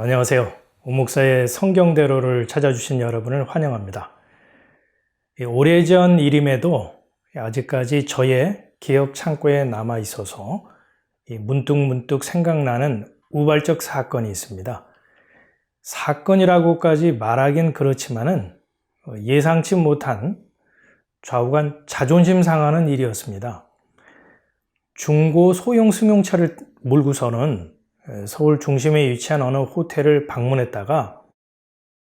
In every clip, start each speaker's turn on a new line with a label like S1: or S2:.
S1: 안녕하세요. 우목사의 성경대로를 찾아주신 여러분을 환영합니다. 이 오래전 일임에도 아직까지 저의 기억 창고에 남아 있어서 이 문득문득 생각나는 우발적 사건이 있습니다. 사건이라고까지 말하긴 그렇지만은 예상치 못한 좌우간 자존심 상하는 일이었습니다. 중고 소형 승용차를 몰고서는 서울 중심에 위치한 어느 호텔을 방문했다가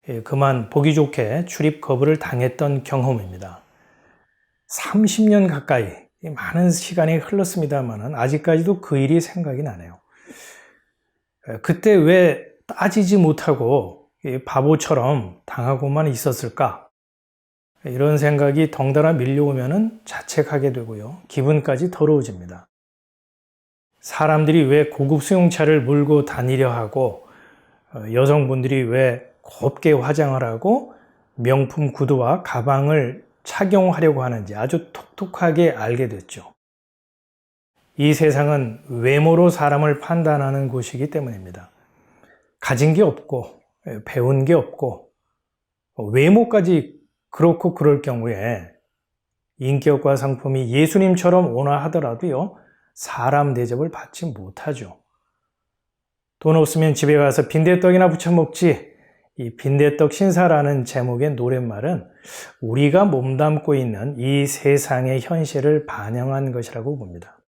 S1: 예, 그만 보기 좋게 출입 거부를 당했던 경험입니다. 30년 가까이 많은 시간이 흘렀습니다만 아직까지도 그 일이 생각이 나네요. 그때 왜 따지지 못하고 바보처럼 당하고만 있었을까? 이런 생각이 덩달아 밀려오면 자책하게 되고요. 기분까지 더러워집니다. 사람들이 왜 고급 수용차를 몰고 다니려 하고 어, 여성분들이 왜 곱게 화장을 하고 명품 구두와 가방을 착용하려고 하는지 아주 톡톡하게 알게 됐죠. 이 세상은 외모로 사람을 판단하는 곳이기 때문입니다. 가진 게 없고 예, 배운 게 없고 외모까지 그렇고 그럴 경우에 인격과 상품이 예수님처럼 오나 하더라도요, 사람 대접을 받지 못하죠. 돈 없으면 집에 가서 빈대떡이나 부쳐 먹지. 이 빈대떡 신사라는 제목의 노랫말은 우리가 몸담고 있는 이 세상의 현실을 반영한 것이라고 봅니다.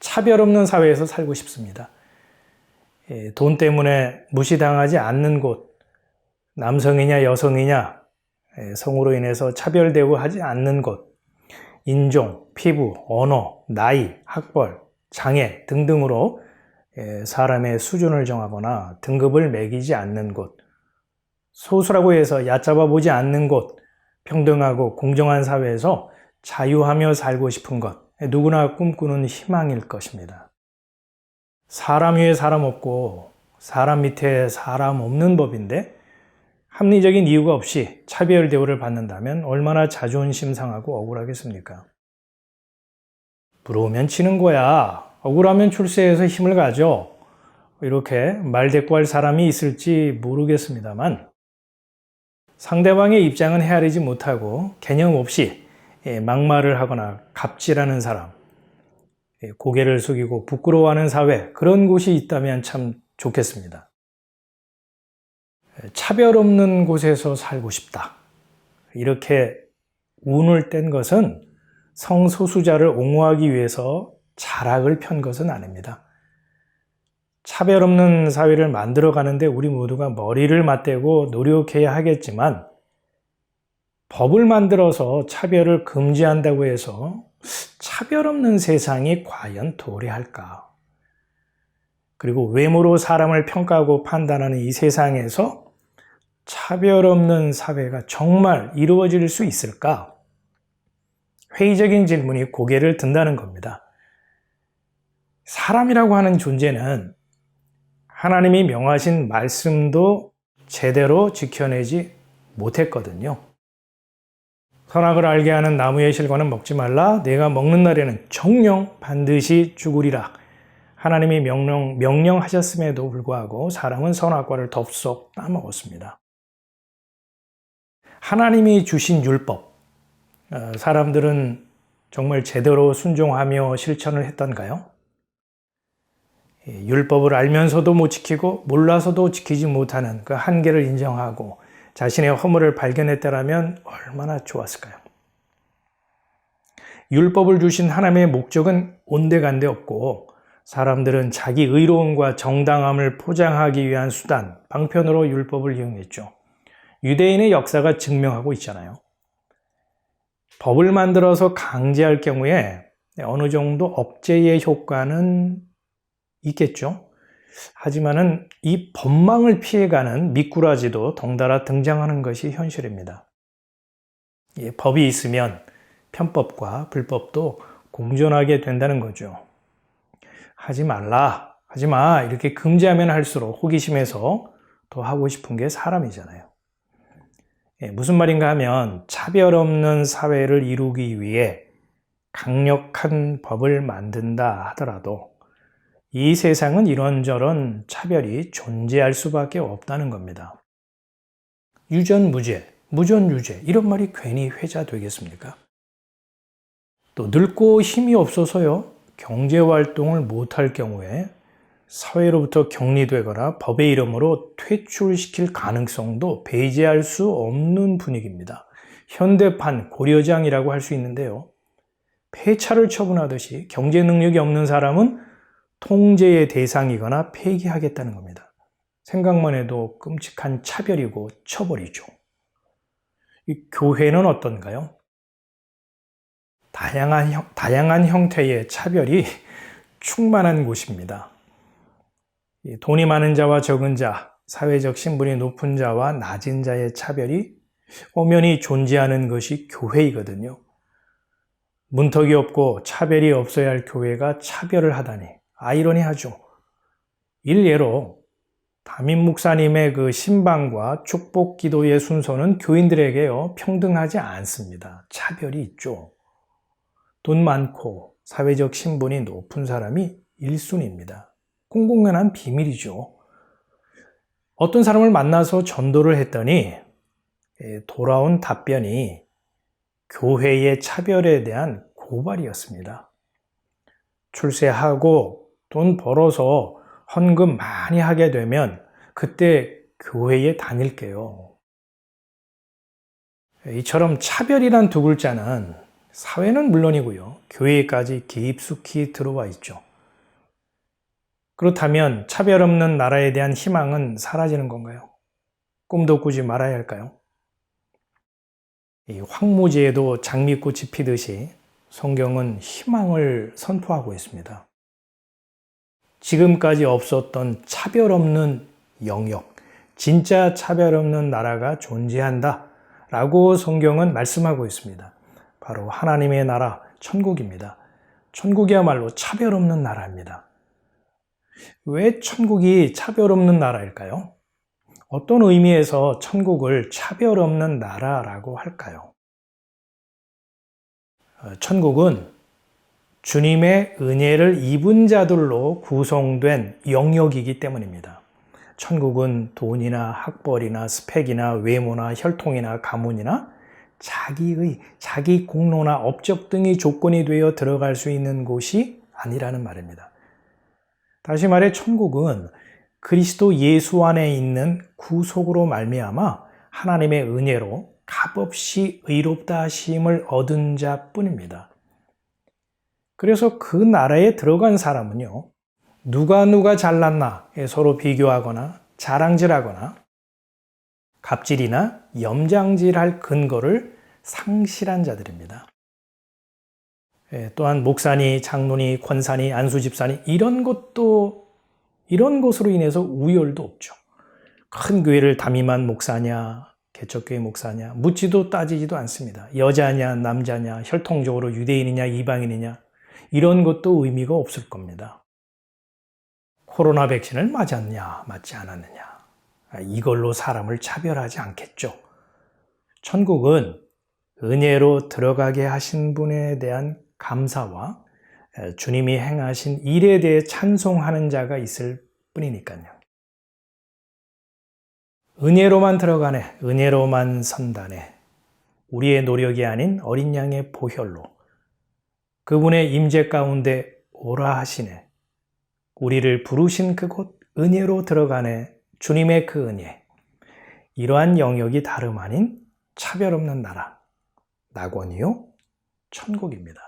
S1: 차별 없는 사회에서 살고 싶습니다. 예, 돈 때문에 무시당하지 않는 곳, 남성이냐 여성이냐, 예, 성으로 인해서 차별되고 하지 않는 곳, 인종, 피부, 언어, 나이, 학벌, 장애 등등으로 예, 사람의 수준을 정하거나 등급을 매기지 않는 곳, 소수라고 해서 얕잡아 보지 않는 곳, 평등하고 공정한 사회에서 자유하며 살고 싶은 것, 누구나 꿈꾸는 희망일 것입니다. 사람 위에 사람 없고 사람 밑에 사람 없는 법인데 합리적인 이유가 없이 차별 대우를 받는다면 얼마나 자존심 상하고 억울하겠습니까? 부러우면 치는 거야. 억울하면 출세해서 힘을 가져. 이렇게 말 대꾸할 사람이 있을지 모르겠습니다만 상대방의 입장은 헤아리지 못하고 개념 없이 예, 막말을 하거나 갑질하는 사람, 예, 고개를 숙이고 부끄러워하는 사회, 그런 곳이 있다면 참 좋겠습니다. 차별 없는 곳에서 살고 싶다. 이렇게 운을 뗀 것은 성소수자를 옹호하기 위해서 자락을 편 것은 아닙니다. 차별 없는 사회를 만들어 가는데 우리 모두가 머리를 맞대고 노력해야 하겠지만 법을 만들어서 차별을 금지한다고 해서 차별 없는 세상이 과연 도래할까? 그리고 외모로 사람을 평가하고 판단하는 이 세상에서 차별 없는 사회가 정말 이루어질 수 있을까? 회의적인 질문이 고개를 든다는 겁니다. 사람이라고 하는 존재는 하나님이 명하신 말씀도 제대로 지켜내지 못했거든요. 선악을 알게 하는 나무의 실과는 먹지 말라. 내가 먹는 날에는 정령 반드시 죽으리라. 하나님이 명령, 명령하셨음에도 불구하고 사람은 선악과를 덥석 따먹었습니다. 하나님이 주신 율법, 어, 사람들은 정말 제대로 순종하며 실천을 했던가요? 예, 율법을 알면서도 못 지키고 몰라서도 지키지 못하는 그 한계를 인정하고 자신의 허물을 발견했다면 얼마나 좋았을까요? 율법을 주신 하나님의 목적은 온데간데 없고 사람들은 자기 의로움과 정당함을 포장하기 위한 수단, 방편으로 율법을 이용했죠. 유대인의 역사가 증명하고 있잖아요. 법을 만들어서 강제할 경우에 어느 정도 억제의 효과는 있겠죠. 하지만은 이 법망을 피해가는 미꾸라지도 덩달아 등장하는 것이 현실입니다. 예, 법이 있으면 편법과 불법도 공존하게 된다는 거죠. 하지 말라, 하지 마, 이렇게 금지하면 할수록 호기심에서 더 하고 싶은 게 사람이잖아요. 예, 무슨 말인가 하면 차별 없는 사회를 이루기 위해 강력한 법을 만든다 하더라도 이 세상은 이런저런 차별이 존재할 수밖에 없다는 겁니다. 유전무죄, 무전유죄 이런 말이 괜히 회자 되겠습니까? 또 늙고 힘이 없어서요 경제활동을 못할 경우에 사회로부터 격리되거나 법의 이름으로 퇴출시킬 가능성도 배제할 수 없는 분위기입니다. 현대판 고려장이라고 할 수 있는데요. 폐차를 처분하듯이 경제 능력이 없는 사람은 통제의 대상이거나 폐기하겠다는 겁니다. 생각만 해도 끔찍한 차별이고 처벌이죠. 이 교회는 어떤가요? 다양한, 형, 다양한 형태의 차별이 충만한 곳입니다. 돈이 많은 자와 적은 자, 사회적 신분이 높은 자와 낮은 자의 차별이 엄연히 존재하는 것이 교회이거든요. 문턱이 없고 차별이 없어야 할 교회가 차별을 하다니 아이러니하죠. 일예로 담임 목사님의 그 신방과 축복 기도의 순서는 교인들에게요 평등하지 않습니다. 차별이 있죠. 돈 많고 사회적 신분이 높은 사람이 1순위입니다. 공공연한 비밀이죠. 어떤 사람을 만나서 전도를 했더니 돌아온 답변이 교회의 차별에 대한 고발이었습니다. 출세하고 돈 벌어서 헌금 많이 하게 되면 그때 교회에 다닐게요. 이처럼 차별이란 두 글자는 사회는 물론이고요. 교회까지 깊숙이 들어와 있죠. 그렇다면 차별 없는 나라에 대한 희망은 사라지는 건가요? 꿈도 꾸지 말아야 할까요? 이 황무지에도 장미꽃이 피듯이 성경은 희망을 선포하고 있습니다. 지금까지 없었던 차별 없는 영역, 진짜 차별 없는 나라가 존재한다. 라고 성경은 말씀하고 있습니다. 바로 하나님의 나라, 천국입니다. 천국이야말로 차별 없는 나라입니다. 왜 천국이 차별 없는 나라일까요? 어떤 의미에서 천국을 차별 없는 나라라고 할까요? 어, 천국은 주님의 은혜를 입은 자들로 구성된 영역이기 때문입니다. 천국은 돈이나 학벌이나 스펙이나 외모나 혈통이나 가문이나 자기의, 자기 공로나 업적 등이 조건이 되어 들어갈 수 있는 곳이 아니라는 말입니다. 다시 말해 천국은 그리스도 예수 안에 있는 구속으로 말미암아 하나님의 은혜로 값없이 의롭다 하심을 얻은 자뿐입니다. 그래서 그 나라에 들어간 사람은요. 누가 누가 잘났나 서로 비교하거나 자랑질하거나 갑질이나 염장질할 근거를 상실한 자들입니다. 예, 또한 목사니, 장로니, 권사니, 안수집사니 이런 것도 이런 것으로 인해서 우열도 없죠. 큰 교회를 담임한 목사냐, 개척교회 목사냐 묻지도 따지지도 않습니다. 여자냐, 남자냐, 혈통적으로 유대인이냐, 이방인이냐 이런 것도 의미가 없을 겁니다. 코로나 백신을 맞았냐, 맞지 않았느냐 아, 이걸로 사람을 차별하지 않겠죠. 천국은 은혜로 들어가게 하신 분에 대한 감사와 주님이 행하신 일에 대해 찬송하는 자가 있을 뿐이니까요. 은혜로만 들어가네, 은혜로만 선다네. 우리의 노력이 아닌 어린 양의 보혈로 그분의 임재 가운데 오라 하시네. 우리를 부르신 그곳 은혜로 들어가네. 주님의 그 은혜. 이러한 영역이 다름 아닌 차별 없는 나라. 낙원이요? 천국입니다.